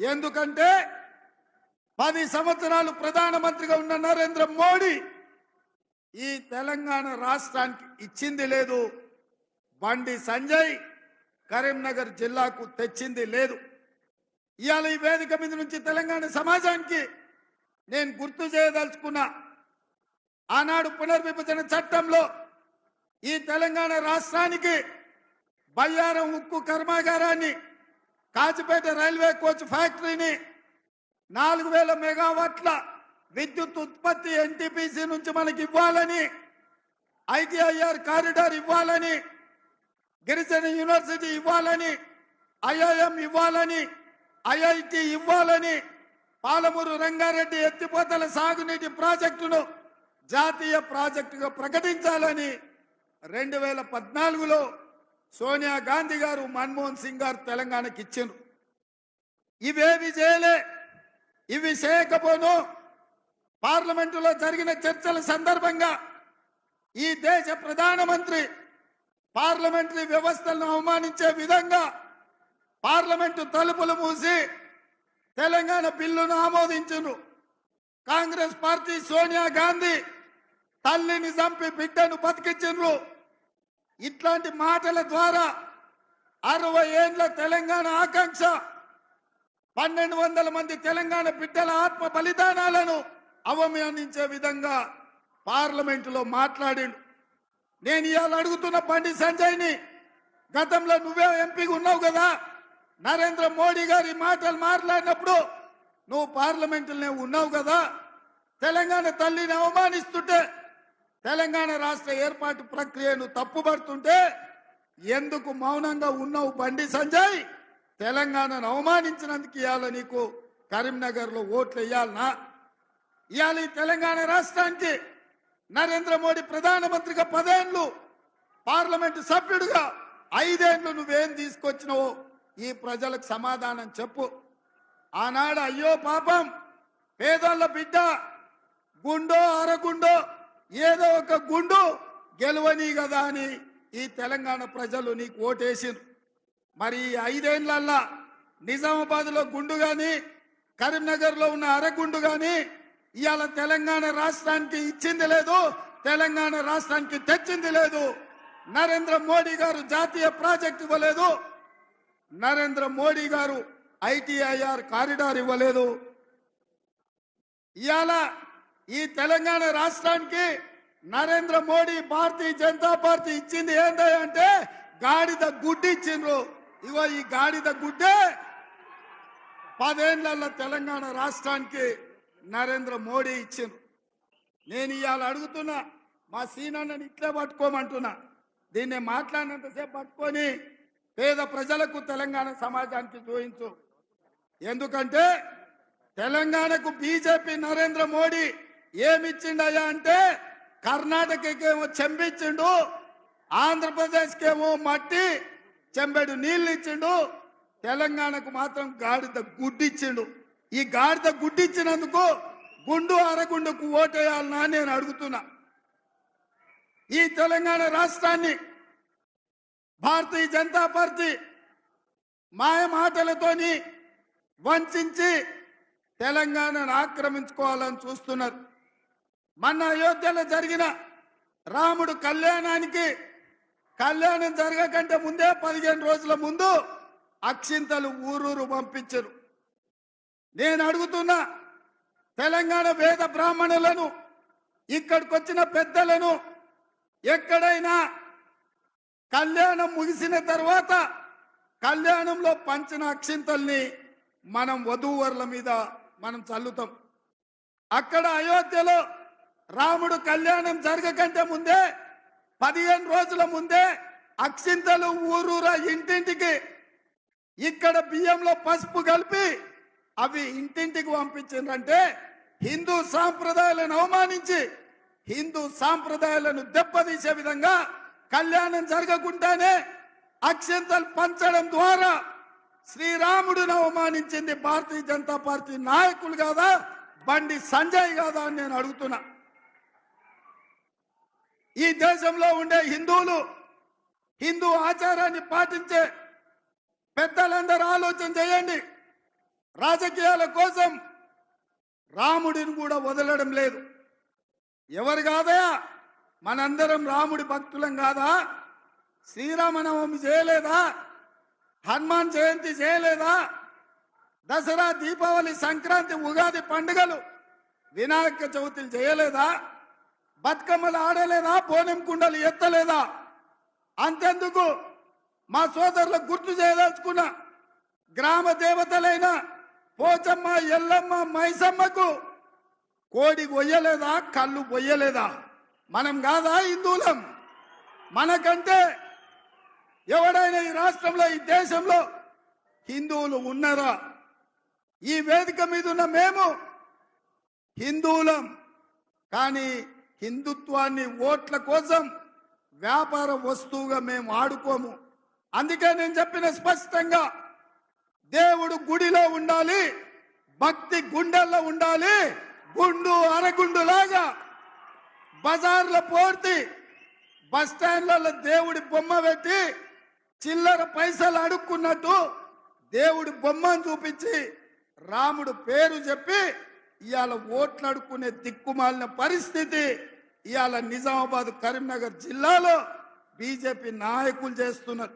ఎందుకంటే పది సంవత్సరాలు ప్రధానమంత్రిగా ఉన్న నరేంద్ర మోడీ ఈ తెలంగాణ రాష్ట్రానికి ఇచ్చింది లేదు. బండి సంజయ్ కరీంనగర్ జిల్లాకు తెచ్చింది లేదు. ఇవాళ ఈ వేదిక మీద నుంచి తెలంగాణ సమాజానికి నేను గుర్తు చేయదలుచుకున్నా ఆనాడు పునర్విభజన చట్టంలో ఈ తెలంగాణ రాష్ట్రానికి బయ్యారం ఉక్కు కర్మాగారాన్ని కాచిపేట రైల్వే కోచ్ ఫ్యాక్టరీని నాలుగు వేల మెగావాట్ల విద్యుత్ ఉత్పత్తి ఎన్టీపీసీ నుంచి మనకి ఇవ్వాలని ఐటీఐఆర్ కారిడార్ ఇవ్వాలని గిరిజన యూనివర్సిటీ ఇవ్వాలని ఐఐఎం ఇవ్వాలని ఐఐటి ఇవ్వాలని పాలమూరు రంగారెడ్డి ఎత్తిపోతల సాగునీటి ప్రాజెక్టును జాతీయ ప్రాజెక్టుగా ప్రకటించాలని రెండు వేల పద్నాలుగులో సోనియా గాంధీ గారు మన్మోహన్ సింగ్ గారు తెలంగాణకి ఇచ్చిండ్రు. ఇవేవి చేయలే ఇవి చేయకపోను. పార్లమెంటులో జరిగిన చర్చల సందర్భంగా ఈ దేశ ప్రధానమంత్రి పార్లమెంటరీ వ్యవస్థలను అవమానించే విధంగా పార్లమెంటు తలుపులు మూసి తెలంగాణ బిల్లును ఆమోదించును కాంగ్రెస్ పార్టీ సోనియా గాంధీ తల్లిని చంపి బిడ్డను బతికించు ఇట్లాంటి మాటల ద్వారా అరవై ఏండ్ల తెలంగాణ ఆకాంక్ష పన్నెండు వందల మంది తెలంగాణ బిడ్డల ఆత్మ బలిదానాలను అవమానించే విధంగా పార్లమెంటులో మాట్లాడిండు. నేను ఇవాళ అడుగుతున్న బండి సంజయ్ని గతంలో నువ్వే ఎంపీగా ఉన్నావు కదా నరేంద్ర మోడీ గారి మాటలు మాట్లాడినప్పుడు నువ్వు పార్లమెంటులోనే ఉన్నావు కదా తెలంగాణ తల్లిని అవమానిస్తుంటే తెలంగాణ రాష్ట్ర ఏర్పాటు ప్రక్రియను తప్పుపడుతుంటే ఎందుకు మౌనంగా ఉన్నావు బండి సంజయ్? తెలంగాణను అవమానించినందుకు ఇవాళ నీకు కరీంనగర్లో ఓట్లు వేయాలనా? ఇవాళ ఈ తెలంగాణ రాష్ట్రానికి నరేంద్ర మోడీ ప్రధానమంత్రిగా పదేండ్లు పార్లమెంటు సభ్యుడిగా ఐదేండ్లు నువ్వేం తీసుకొచ్చినావో ఈ ప్రజలకు సమాధానం చెప్పు. ఆనాడు అయ్యో పాపం పేదోళ్ళ బిడ్డ గుండో అరగుండో ఏదో ఒక గుండు గెలవని కదా అని ఈ తెలంగాణ ప్రజలు నీకు ఓటేసిరు మరి ఈ ఐదేళ్ళల్లా నిజామాబాద్లో గుండు గాని కరీంనగర్లో ఉన్న అరగుండు గాని ఇవాళ తెలంగాణ రాష్ట్రానికి ఇచ్చింది లేదు తెలంగాణ రాష్ట్రానికి తెచ్చింది లేదు. నరేంద్ర మోడీ గారు జాతీయ ప్రాజెక్ట్ ఇవ్వలేదు. నరేంద్ర మోడీ గారు ఐటీఐఆర్ కారిడార్ ఇవ్వలేదు. ఇవాళ ఈ తెలంగాణ రాష్ట్రానికి నరేంద్ర మోడీ భారతీయ జనతా పార్టీ ఇచ్చింది ఏంటంటే గాడిద గుడ్డి ఇచ్చిండ్రు. ఇగో ఈ గాడిద గుడ్డే పదేళ్ళ తెలంగాణ రాష్ట్రానికి నరేంద్ర మోడీ ఇచ్చిండ్రు. నేను ఇవాళ అడుగుతున్నా మా సీనన్నని ఇట్లే పట్టుకోమంటున్నా. దీన్ని మాట్లాడినంతసేపు పట్టుకొని పేద ప్రజలకు తెలంగాణ సమాజానికి చూపించు. ఎందుకంటే తెలంగాణకు బీజేపీ నరేంద్ర మోడీ ఏమిచ్చిండయ్యా అంటే కర్ణాటకకేమో చెంబిచ్చిండు ఆంధ్రప్రదేశ్కేమో మట్టి చెంబెడు నీళ్ళు ఇచ్చిండు తెలంగాణకు మాత్రం గాడిద గుడ్డిచ్చిండు. ఈ గాడిద గుడ్డిచ్చినందుకు గుండు అరగుండుకు ఓటేయాలనా నేను అడుగుతున్నా. ఈ తెలంగాణ రాష్ట్రాన్ని భారతీయ జనతా పార్టీ మాయ మాటలతోని వంచి తెలంగాణను ఆక్రమించుకోవాలని చూస్తున్నారు. మొన్న అయోధ్యలో జరిగిన రాముడు కళ్యాణానికి కళ్యాణం జరగకంటే ముందే పదిహేను రోజుల ముందు అక్షింతలు ఊరూరు పంపించరు. నేను అడుగుతున్నా తెలంగాణ వేద బ్రాహ్మణులను ఇక్కడికి వచ్చిన పెద్దలను ఎక్కడైనా కళ్యాణం ముగిసిన తర్వాత కళ్యాణంలో పంచిన అక్షింతల్ని మనం వధూవరుల మీద మనం చల్లుతాం. అక్కడ అయోధ్యలో రాముడు కళ్యాణం జరగకంటే ముందే పదిహేను రోజుల ముందే అక్షింతలు ఊరూరా ఇంటింటికి ఇక్కడ బియ్యంలో పసుపు కలిపి అవి ఇంటింటికి పంపించిందంటే హిందూ సాంప్రదాయాలను అవమానించి హిందూ సాంప్రదాయాలను దెబ్బతీసే విధంగా కళ్యాణం జరగకుండానే అక్షంతలు పంచడం ద్వారా శ్రీరాముడిని అవమానించింది భారతీయ జనతా పార్టీ నాయకులు కాదా? బండి సంజయ్ కాదా అని నేను అడుగుతున్నా. ఈ దేశంలో ఉండే హిందువులు హిందూ ఆచారాన్ని పాటించే పెద్దలందరూ ఆలోచన చేయండి. రాజకీయాల కోసం రాముడిని కూడా వదలడం లేదు. ఎవరు కాదయా మనందరం రాముడి భక్తులం కాదా? శ్రీరామనవమి చేయలేదా? హనుమాన్ జయంతి చేయలేదా? దసరా దీపావళి సంక్రాంతి ఉగాది పండుగలు వినాయక చవితులు చేయలేదా? బతుకమ్మలు ఆడలేదా? పోనెం కుండలు ఎత్తలేదా? అంతెందుకు? మా సోదరులకు గుర్తు చేయదలుచుకున్న గ్రామ దేవతలైన పోచమ్మ ఎల్లమ్మ మైసమ్మకు కోడి కొయ్యలేదా? కళ్ళు పొయ్యలేదా మనం కాదా హిందువులం? మనకంటే ఎవడైనా ఈ రాష్ట్రంలో ఈ దేశంలో హిందువులు ఉన్నారా? ఈ వేదిక మీద ఉన్న మేము హిందువులం. కానీ హిందుత్వాన్ని ఓట్ల కోసం వ్యాపార వస్తువుగా మేము ఆడుకోము. అందుకే నేను చెప్పిన స్పష్టంగా దేవుడు గుడిలో ఉండాలి భక్తి గుండెల్లో ఉండాలి గుండు అరగుండు లాగా. బజార్ల పోర్తి బస్ స్టాండ్లలో దేవుడి బొమ్మ పెట్టి చిల్లర పైసలు అడుక్కున్నట్టు దేవుడి బొమ్మను చూపించి రాముడు పేరు చెప్పి ఇవాళ ఓట్లు అడుక్కునే దిక్కుమాలిన పరిస్థితి. ఇవాళ నిజామాబాద్ కరీంనగర్ జిల్లాలో బీజేపీ నాయకులు చేస్తున్నారు.